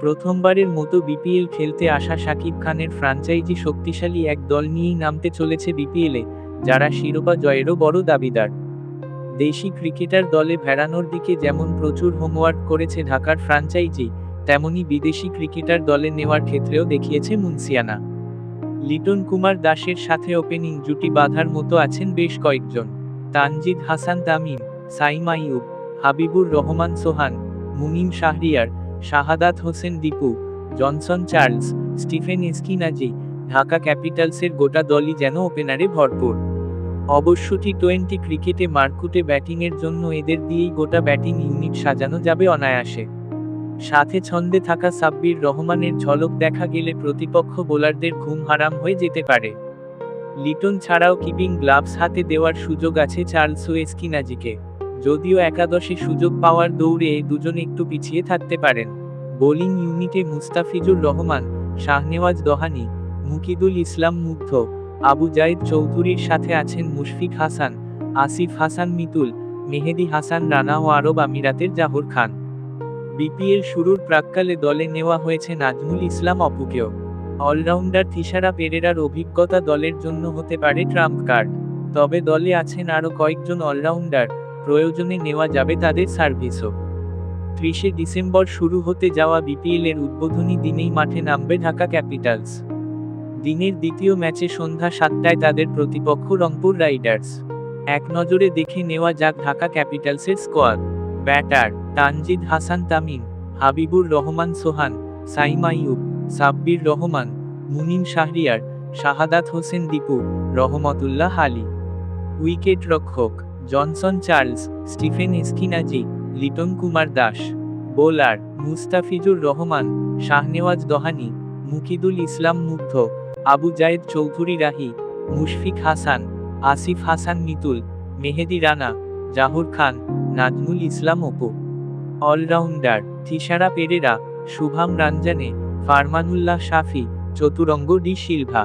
প্রথমবারের মতো বিপিএল খেলতে আসা শাকিব খানের ফ্রাঞ্চাইজি শক্তিশালী এক দল নিয়েই নামতে চলেছে বিপিএলে যারা শিরোপা জয়েরও বড় দাবিদার। দেশি ক্রিকেটার দলে ভেড়ানোর দিকে যেমন প্রচুর হোমওয়ার্ক করেছে ঢাকার ফ্রাঞ্চাইজি, তেমনি বিদেশি ক্রিকেটার দলে নেওয়ার ক্ষেত্রেও দেখিয়েছে মুন্সিয়ানা। লিটন কুমার দাসের সাথে ওপেনিং জুটি বাঁধার মতো আছেন বেশ কয়েকজন। Tanzid Hasan Tamim, Saim Ayub Habibur Rahman Sohan, Munim Shahriar Shahadat Hossain Dipu, Johnson Charles, Stephen Eskinazi, Dhaka ক্যাপিটালসের গোটা দলই যেন ওপেনারে ভরপুর। অবশ্য টি টোয়েন্টি ক্রিকেটে মারকুটে ব্যাটিংয়ের জন্য এদের দিয়েই গোটা ব্যাটিং ইউনিট সাজানো যাবে অনায়াসে। সাথে ছন্দে থাকা সাব্বির রহমানের ঝলক দেখা গেলে প্রতিপক্ষ বোলারদের ঘুম হারাম হয়ে যেতে পারে। লিটন ছাড়াও কিপিং গ্লাভস হাতে দেওয়ার সুযোগ আছে চার্লস ও এসকিনাজিকে। যদিও একাদশে সুযোগ পাওয়ার দৌড়ে এই দুজন একটু পিছিয়ে থাকতে পারেন। বোলিং ইউনিটে মুস্তাফিজুর রহমান, শাহনেওয়াজ দহানি, মুকিদুল ইসলাম মুগ্ধ, আবু জাইদ চৌধুরীর সাথে আছেন মুশফিক হাসান, আসিফ হাসান মিতুল, মেহেদি হাসান রানা ও আরব আমিরাতের জাহর খান। বিপিএল শুরুর প্রাক্কালে দলে নেওয়া হয়েছে নাজমুল ইসলাম অপুকেও। অলরাউন্ডার থিসারা পেরেরার অভিজ্ঞতা দলের জন্য হতে পারে ট্রাম্প কার্ড। তবে দলে আছেন আরও কয়েকজন অলরাউন্ডার প্রয়োজনে নেওয়া যাবে তাদের সার্ভিসও। ত্রিশে ডিসেম্বর শুরু হতে যাওয়া বিপিএল এর উদ্বোধনী দিনেই মাঠে নামবে ঢাকা ক্যাপিটালস। দিনের দ্বিতীয় ম্যাচে সন্ধ্যা সাতটায় তাদের প্রতিপক্ষ রংপুর রাইডার্স। এক নজরে দেখে নেওয়া যাক Dhaka ক্যাপিটালসের squad. Batter, Tanzid Hasan Tamim, Habibur Rahman Sohan, Saim Ayub, Sabbir Rahman, Munim Shahriar, Shahadat Hossain Dipu, Rahmatullah Ali. Wicket রক্ষক Johnson Charles, Stephen Eskinazi, Liton Kumar Das, bowler Mustafizur Rahman, Shahnawaz Dahani, Mukidul Islam Mugdho, Abu Jayed Chowdhury Rahi, Mushfiq Hasan, Asif Hasan Mitul, Mehedi Rana, Zahoor Khan, Nazmul Islam Apu. All rounder Thisara Perera, Shubham Ranjane Farmanullah Shafi, Chaturanga de Silva.